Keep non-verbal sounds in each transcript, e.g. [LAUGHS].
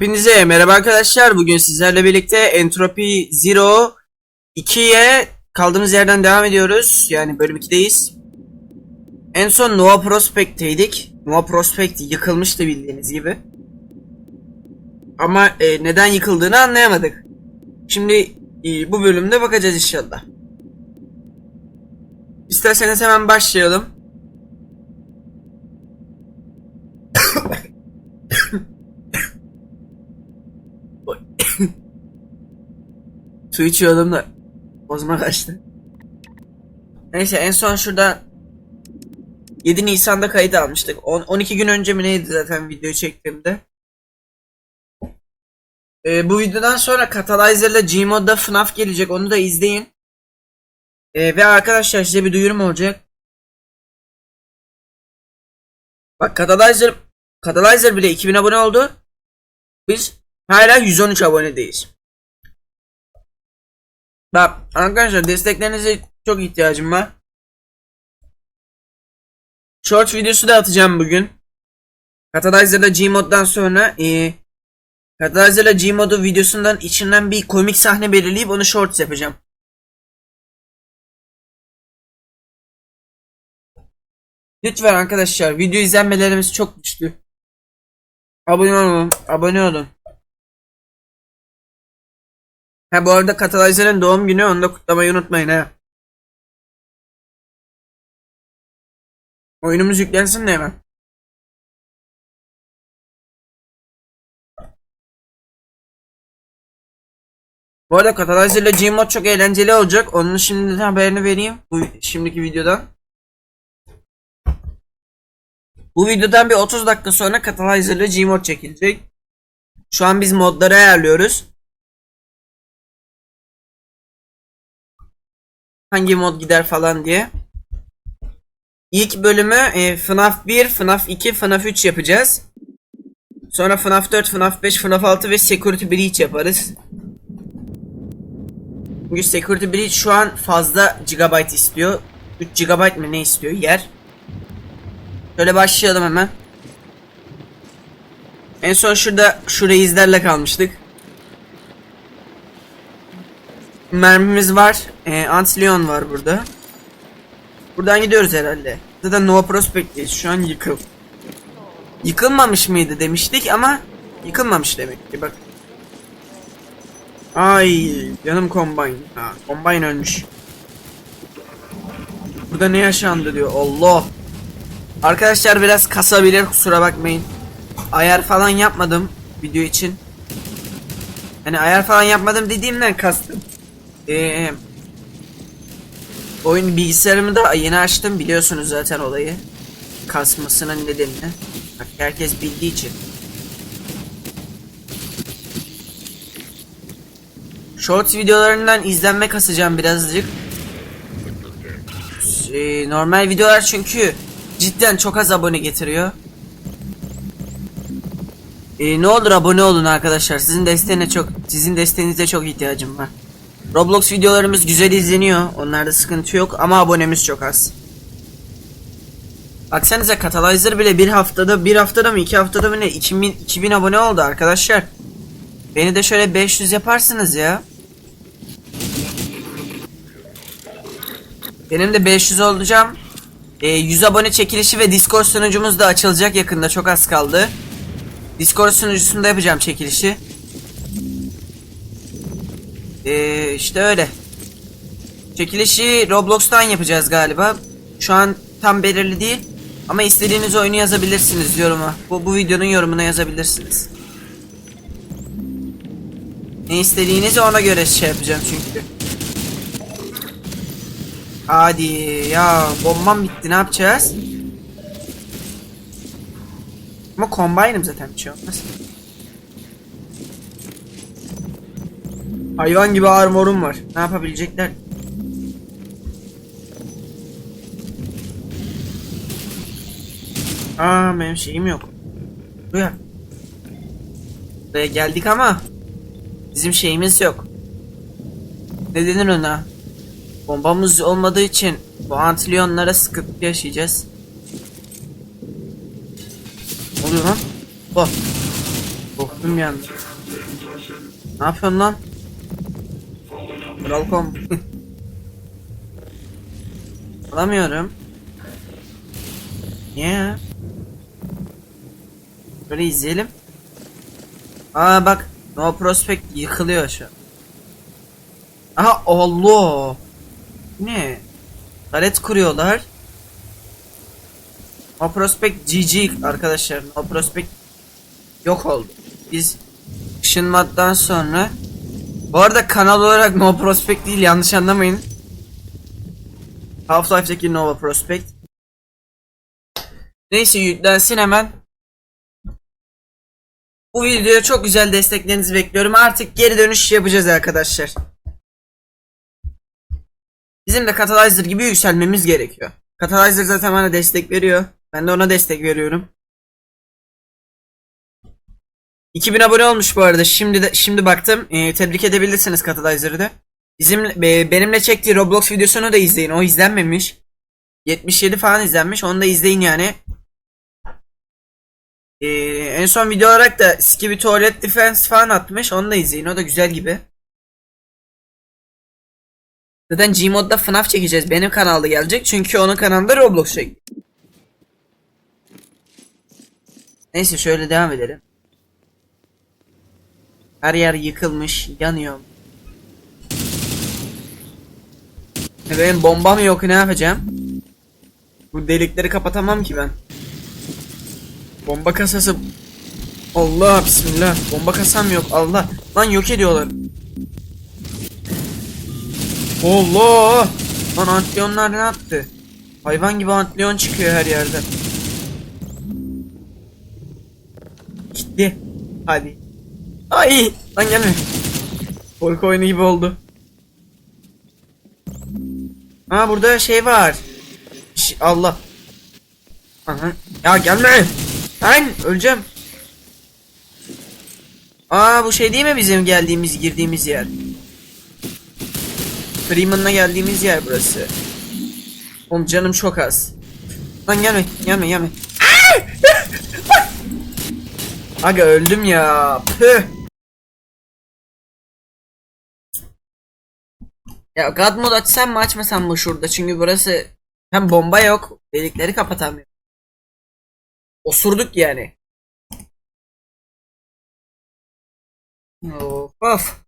Hepinize merhaba arkadaşlar. Bugün sizlerle birlikte Entropy Zero 2'ye kaldığımız yerden devam ediyoruz. Yani bölüm 2'deyiz. En son Nova Prospect'teydik. Nova Prospect yıkılmıştı bildiğiniz gibi. Ama e, neden yıkıldığını anlayamadık. Şimdi e, bu bölümde bakacağız inşallah. İsterseniz hemen başlayalım. Su içiyordum da bozma kaçtı. Neyse en son şurada 7 Nisan'da kayıt almıştık. On- 12 gün önce mi neydi zaten videoyu çektiğimde. Ee, bu videodan sonra Catalyzer'la Gmod'da FNAF gelecek. Onu da izleyin. Ee, ve arkadaşlar size bir duyurum olacak. Bak Catalyzer Catalyzer bile 2000 abone oldu. Biz hala 113 abonedeyiz. Bak arkadaşlar desteklerinize çok ihtiyacım var. Short videosu da atacağım bugün. Catalyzer'da Gmod'dan sonra e, Catalyzer'la Gmod'u videosundan içinden bir komik sahne belirleyip onu shorts yapacağım. Lütfen arkadaşlar video izlenmelerimiz çok düştü. Abone olun, abone olun. Ha bu arada Catalyzer'ın doğum günü onu da kutlamayı unutmayın ha. Oyunumuz yüklensin de hemen. Bu arada Catalyzer ile Gmod çok eğlenceli olacak. Onun şimdiden haberini vereyim. Bu şimdiki videodan. Bu videodan bir 30 dakika sonra Catalyzer ile Gmod çekilecek. Şu an biz modları ayarlıyoruz. Hangi mod gider falan diye. İlk bölümü e, FNAF 1, FNAF 2, FNAF 3 yapacağız. Sonra FNAF 4, FNAF 5, FNAF 6 ve Security Breach yaparız. Çünkü Security Breach şu an fazla gigabyte istiyor. 3 gigabyte mi ne istiyor yer. Şöyle başlayalım hemen. En son şurada şu reislerle kalmıştık. Mermimiz var. E, Antleon var burada. Buradan gidiyoruz herhalde. Zaten Nova Prospect'teyiz. Şu an yıkıl. Yıkılmamış mıydı demiştik ama yıkılmamış demek ki bak. Ay canım Combine. Ha, Combine ölmüş. Burada ne yaşandı diyor. Allah. Arkadaşlar biraz kasabilir kusura bakmayın. Ayar falan yapmadım video için. Hani ayar falan yapmadım dediğimden kastım. Eee Oyun bilgisayarımı da yeni açtım biliyorsunuz zaten olayı. Kasmasının nedenini. Bak herkes bildiği için. Shorts videolarından izlenme kasacağım birazcık. Ee, normal videolar çünkü cidden çok az abone getiriyor. Ee, ne olur abone olun arkadaşlar. Sizin desteğine çok sizin desteğinize çok ihtiyacım var. Roblox videolarımız güzel izleniyor. Onlarda sıkıntı yok ama abonemiz çok az. Baksanıza Catalyzer bile bir haftada bir haftada mı iki haftada mı ne 2000, 2000 abone oldu arkadaşlar. Beni de şöyle 500 yaparsınız ya. Benim de 500 olacağım. E, 100 abone çekilişi ve Discord sunucumuz da açılacak yakında çok az kaldı. Discord sunucusunda yapacağım çekilişi. Ee, işte öyle. Çekilişi Roblox'tan yapacağız galiba. Şu an tam belirli değil. Ama istediğiniz oyunu yazabilirsiniz yoruma. Bu, bu videonun yorumuna yazabilirsiniz. Ne istediğinizi ona göre şey yapacağım çünkü. Hadi ya bombam bitti ne yapacağız? Ama combine'ım zaten bir şey olmaz. Hayvan gibi armorum var. Ne yapabilecekler? Aa benim şeyim yok. Buraya. Buraya geldik ama bizim şeyimiz yok. Ne denir ona? Bombamız olmadığı için bu antililyonlara sıkıntı yaşayacağız. Ne oluyor lan? Oh. Tüm yandı. Ne yapıyorsun lan? Kom. Alamıyorum. Niye ya? Böyle izleyelim. Aa bak No Prospect yıkılıyor şu. Aha Allah. Ne? Taret kuruyorlar. No Prospect GG arkadaşlar. No Prospect yok oldu. Biz ışınmadan sonra bu arada kanal olarak No Prospect değil yanlış anlamayın. Half-Life'deki Nova Prospect. Neyse yüklensin hemen. Bu videoya çok güzel desteklerinizi bekliyorum. Artık geri dönüş yapacağız arkadaşlar. Bizim de Catalyzer gibi yükselmemiz gerekiyor. Catalyzer zaten bana destek veriyor. Ben de ona destek veriyorum. 2000 abone olmuş bu arada. Şimdi de şimdi baktım. Ee, tebrik edebilirsiniz Catalyzer'ı da. Bizim e, benimle çektiği Roblox videosunu da izleyin. O izlenmemiş. 77 falan izlenmiş. Onu da izleyin yani. Ee, en son video olarak da Skibidi Toilet Defense falan atmış. Onu da izleyin. O da güzel gibi. Zaten Gmod'da FNAF çekeceğiz. Benim kanalda gelecek. Çünkü onun kanalında Roblox çek. Neyse şöyle devam edelim. Her yer yıkılmış. Yanıyor. E Benim bombam yok ne yapacağım? Bu delikleri kapatamam ki ben. Bomba kasası Allah bismillah. Bomba kasam yok Allah. Lan yok ediyorlar. Allah! Lan antiyonlar ne yaptı? Hayvan gibi antiyon çıkıyor her yerden. Gitti. Hadi. Ay! Lan gelme. Korku oyunu gibi oldu. Ha burada şey var. Ş- Allah. Aha. Ya gelme. Lan öleceğim. Aa bu şey değil mi bizim geldiğimiz girdiğimiz yer? Freeman'la geldiğimiz yer burası. Oğlum canım çok az. Lan gelme gelme gelme. [LAUGHS] Aga öldüm ya. Püh. Ya God mod açsam mı açmasam mı şurada? Çünkü burası hem bomba yok. Delikleri kapatamıyorum. Osurduk yani. Of of.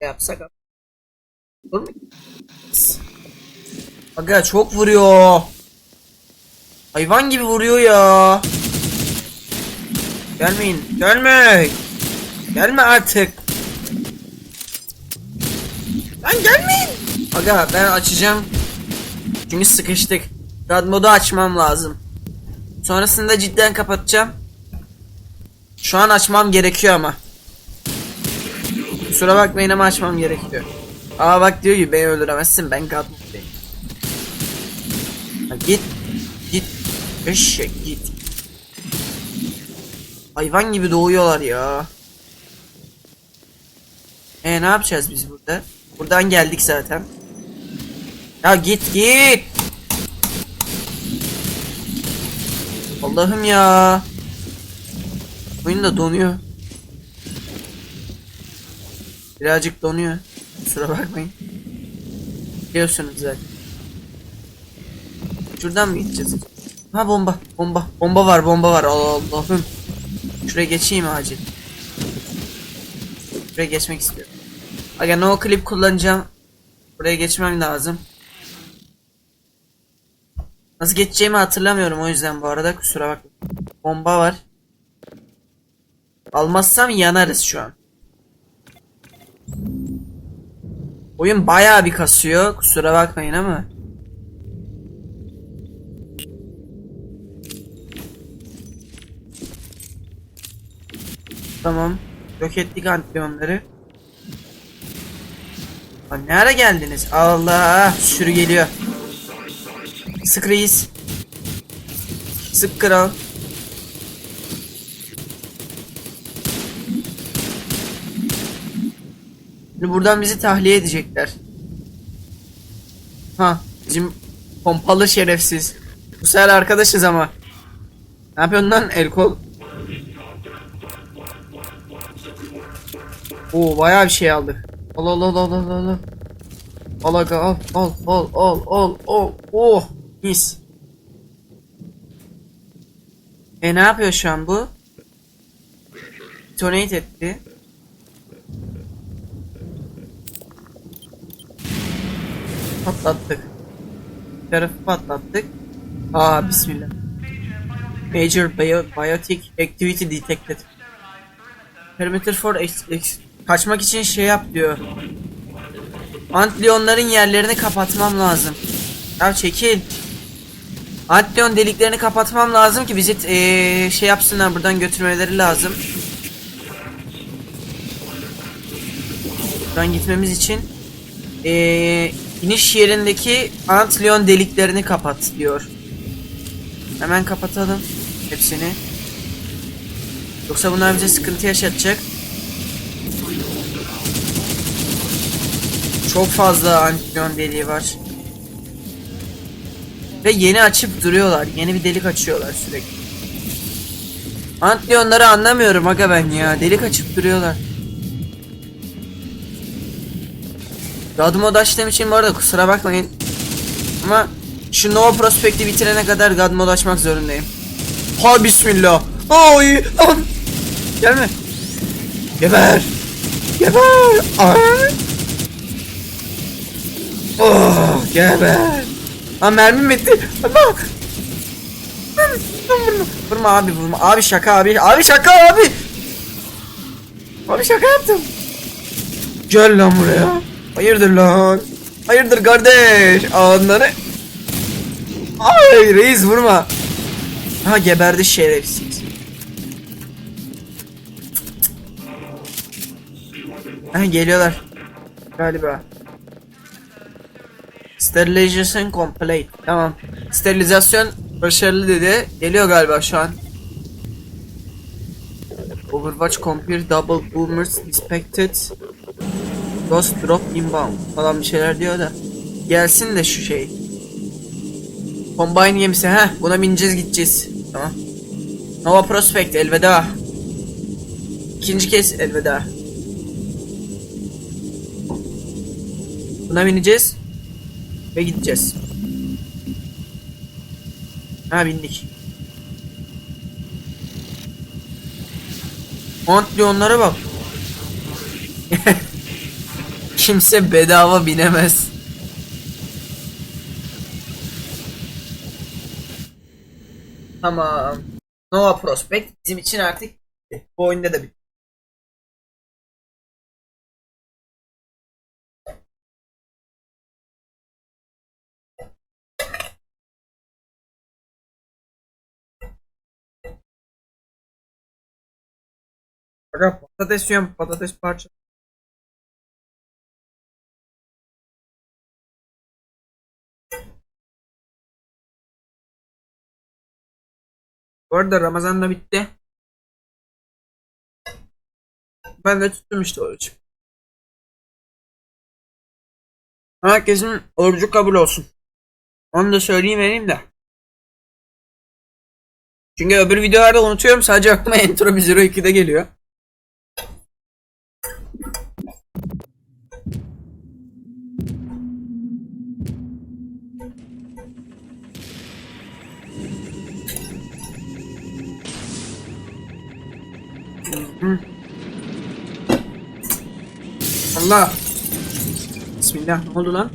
Yapsak? Olur mu? Aga çok vuruyor. Hayvan gibi vuruyor ya. Gelmeyin. Gelme. Gelme artık. Lan gelmeyin. Aga ben açacağım. Çünkü sıkıştık. God modu açmam lazım. Sonrasında cidden kapatacağım. Şu an açmam gerekiyor ama. Kusura bakmayın ama açmam gerekiyor. Aa bak diyor ki beni öldüremezsin ben God moddayım. Git. Git. Eşek git. Hayvan gibi doğuyorlar ya. E ne yapacağız biz burada? Buradan geldik zaten. Ya git git. Allah'ım ya. Oyun da donuyor. Birazcık donuyor. Kusura bakmayın. Biliyorsunuz zaten. Şuradan mı gideceğiz? Ha bomba, bomba, bomba var, bomba var. Allah'ım. Şuraya geçeyim acil. Şuraya geçmek istiyorum. Aga no clip kullanacağım. Buraya geçmem lazım. Nasıl geçeceğimi hatırlamıyorum o yüzden bu arada kusura bakma. Bomba var. Almazsam yanarız şu an. Oyun bayağı bir kasıyor. Kusura bakmayın ama. Tamam. Yok ettik antiyonları. Lan ne ara geldiniz? Allah sürü geliyor. Sık reis. Sık kral. Şimdi buradan bizi tahliye edecekler. Ha bizim pompalı şerefsiz. Bu sefer arkadaşız ama. Ne yapıyorsun lan el kol? Oo bayağı bir şey aldık. Al al al al al al. Al aga al al al al al al. Oh mis. E ne yapıyor şu an bu? Donate etti. Patlattık. Bir tarafı patlattık. Aa bismillah. Major bio biotic activity detected. Perimeter for ex- kaçmak için şey yap diyor. Antlyonların yerlerini kapatmam lazım. Ya çekil. Antlyon deliklerini kapatmam lazım ki bizi eee, şey yapsınlar buradan götürmeleri lazım. Buradan gitmemiz için eee, iniş yerindeki Antlyon deliklerini kapat diyor. Hemen kapatalım hepsini. Yoksa bunlar bize sıkıntı yaşatacak. Çok fazla Antlyon deliği var. Ve yeni açıp duruyorlar. Yeni bir delik açıyorlar sürekli. Antlyonları anlamıyorum aga ben ya. Delik açıp duruyorlar. God mod açtığım için bu arada kusura bakmayın. Ama şu Nova Prospect'i bitirene kadar God mod açmak zorundayım. Ha bismillah. Ay. ah! Gelme. Geber. Geber. Ay. Oh, geber. Lan mermim bitti. Allah. Vurma. Vurma abi vurma. Abi şaka abi. Abi şaka abi. Abi şaka yaptım. Gel lan buraya. Hayırdır lan? Hayırdır kardeş? Anları. Ay reis vurma. Ha geberdi şerefsiz. Ha geliyorlar. Galiba. Sterilization complete. Tamam. Sterilizasyon başarılı dedi. Geliyor galiba şu an. Overwatch compare double boomers inspected. Ghost drop inbound falan bir şeyler diyor da. Gelsin de şu şey. Combine gemisi ha buna bineceğiz gideceğiz. Tamam. Nova Prospect elveda. İkinci kez elveda. Buna bineceğiz. Ve gideceğiz. Ha bindik. Antliyonlara bak. [LAUGHS] Kimse bedava binemez. Tamam. Nova Prospect bizim için artık. Bu oyunda da bitti. Aga patates yiyorum patates parça. Bu arada Ramazan da bitti. Ben de tuttum işte oruç. Herkesin orucu kabul olsun. Onu da söyleyeyim vereyim de. Çünkü öbür videolarda unutuyorum sadece aklıma [LAUGHS] Entropy Zero 2'de geliyor. Hı. Allah. Bismillah ne oldu lan?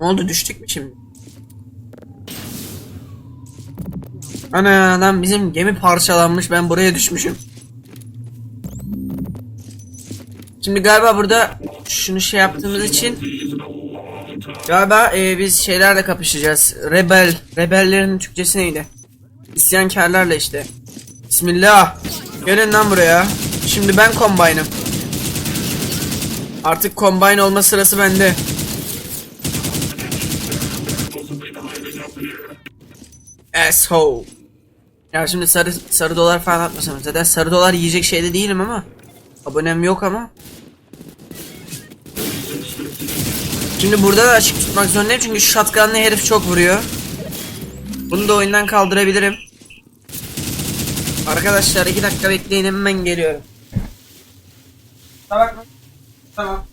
Ne oldu düştük mü şimdi? Ana lan bizim gemi parçalanmış ben buraya düşmüşüm. Şimdi galiba burada şunu şey yaptığımız için galiba e, biz şeylerle kapışacağız. Rebel. Rebellerin Türkçesi neydi? İsyankarlarla işte. Bismillah. Gelin lan buraya. Şimdi ben combine'ım. Artık combine olma sırası bende. Asshole. Ya şimdi sarı sarı dolar falan atmasam zaten sarı dolar yiyecek şeyde değilim ama abonem yok ama Şimdi burada da açık tutmak zorundayım çünkü shotgunlı herif çok vuruyor. Bunu da oyundan kaldırabilirim. Arkadaşlar iki dakika bekleyin hemen geliyorum. Tamam. Tamam.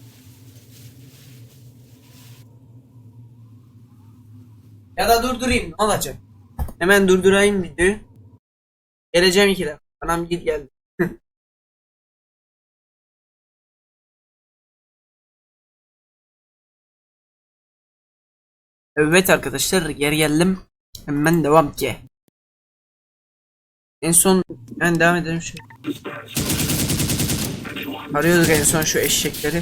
Ya da durdurayım ne olacak? Hemen durdurayım videoyu. Geleceğim iki dakika. Anam git geldi. Evet arkadaşlar geri geldim. Hemen devam ki. En son ben devam edelim şu. Arıyorduk en son şu eşekleri.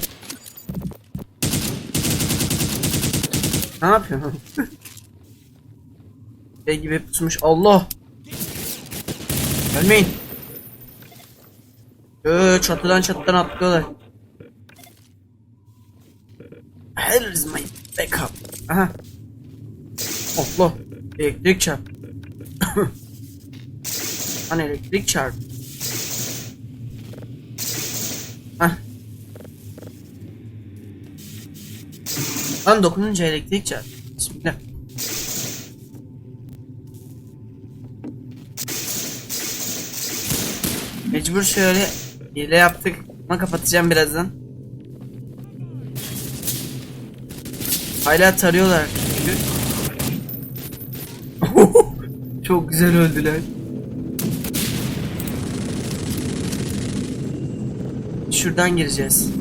Ne yapıyorsun? [LAUGHS] şey gibi pusmuş. Allah! Ölmeyin. Ee, çatıdan çatıdan atlıyorlar. Here is my backup. Aha. Allah. Elektrik çarp. [COUGHS] Hani elektrik çarp. Hah. Lan dokununca elektrik çarp. Bismillah. Mecbur şöyle hile yaptık. Ama kapatacağım birazdan. Hala tarıyorlar çünkü. Çok güzel öldüler. Şuradan gireceğiz.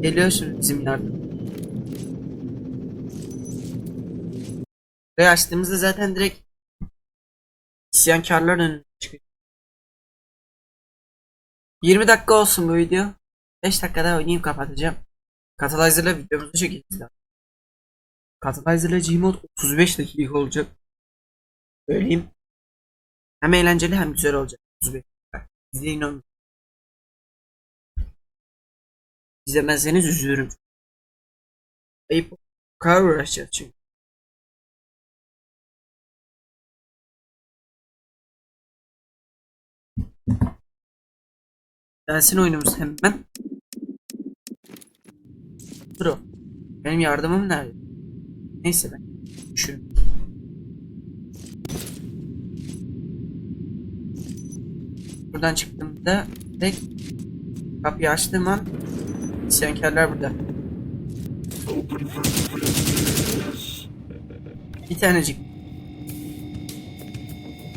Geliyorsun bizim yardım. Ve açtığımızda zaten direkt isyankarlar önüne çıkıyor. 20 dakika olsun bu video. 5 dakikada oynayıp kapatacağım. Catalyzer'la videomuzu çekeceğiz daha. Catalyzer'la Gmod 35 dakika olacak. Söyleyeyim. Hem eğlenceli hem güzel olacak. 35 dakika. İzleyin onu. İzlemezseniz üzülürüm. Ayıp. Kadar uğraşacağız çünkü. Gelsin oyunumuz hemen. Bro. Benim yardımım nerede? Neyse ben. Düşün. Buradan çıktığımda direkt kapıyı açtığım an isyankarlar burada. Bir tanecik.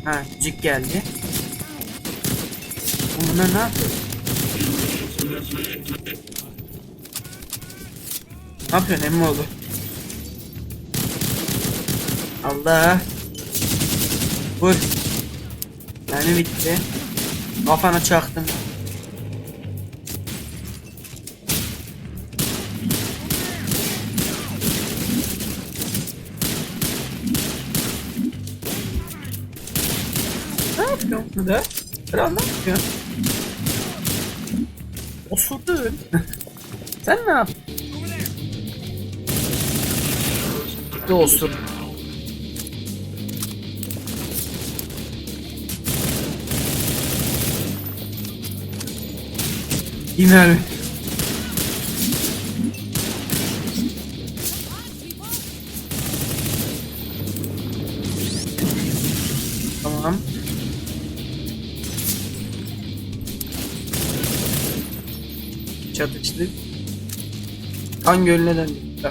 Ha, cik geldi. Bunlar ne yapıyor? Ne yapıyorsun emmi oğlu? Allah. Vur. Yani bitti. Kafana çaktım. Ne yapıyorsun burada? Kral ne yapıyorsun? Osurdun. Sen ne yaptın? Ne osur? İner Çatıştık. Kan gölüne döndük. [LAUGHS]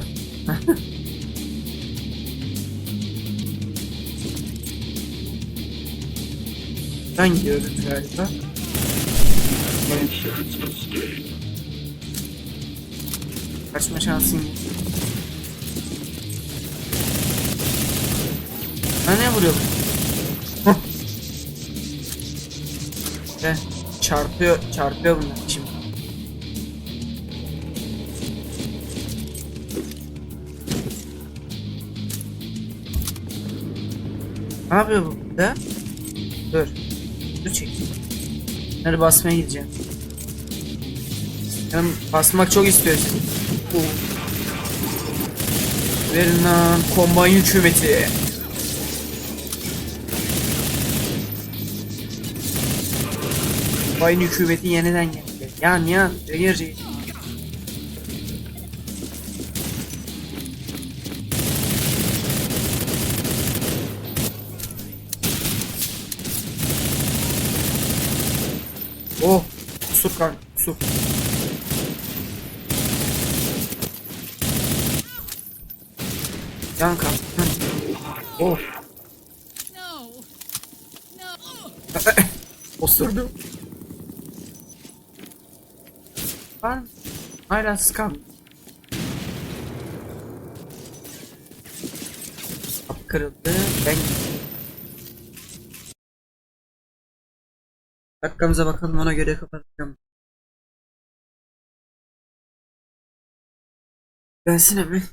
ben gidiyoruz galiba. Kaçma şansın yok. Ha ne vuruyor? bu? Ve çarpıyor, çarpıyor bunlar Ne yapıyor bu burada? Dur. Dur çek. Bunları basmaya gideceğim. Canım basmak çok istiyor sizi. Oh. Verin lan kombayın hükümeti. Kombayın hükümeti yeniden geldi. Yan yan. Reger reger. Kusur kanka. Yan kanka. Oh. [LAUGHS] Osurdum. Var mı? Hala. Kapı kırıldı. Ben Dakikamıza bakalım ona göre kapatacağım. Gelsene mi?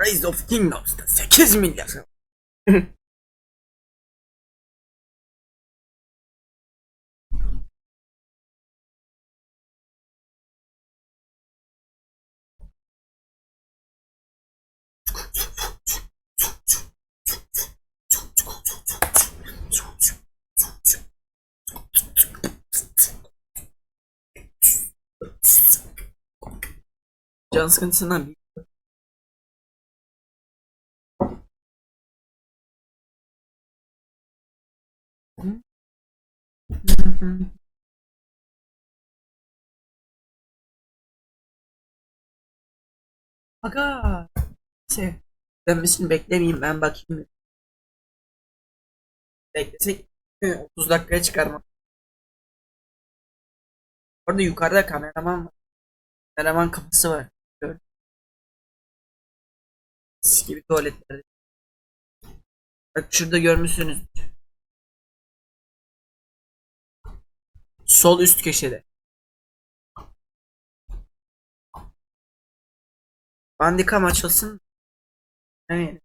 Rise of Kingdoms'da 8 milyar. [LAUGHS] Can sıkıntısından Aga. Şey. Dönmesini beklemeyeyim ben bakayım. Beklesek 30 dakikaya çıkarmak. Orada yukarıda kameraman var. Kameraman kapısı var. Gibi tuvaletlerde. Bak şurada görmüşsünüz. Sol üst köşede. Bandikam açılsın. Evet.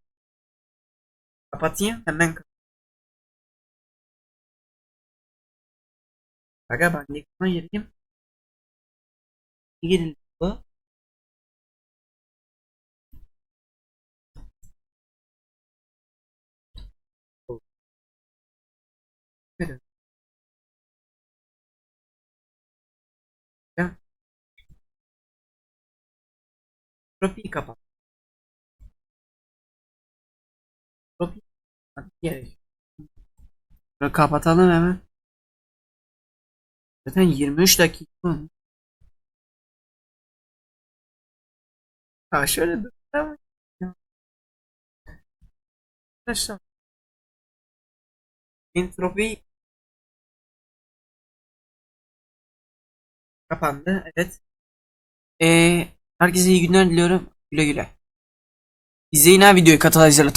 Kapatayım hemen kap- Aga bandikama gireyim. Girin Evet. Ya. Tropiyi kapat. Kapat. Gerek. Kapatalım hemen. Zaten 23 dakika. Ha şöyle dur. Arkadaşlar. Entropi kapandı. Evet. Ee, herkese iyi günler diliyorum. Güle güle. İzleyin ha videoyu katalizörle.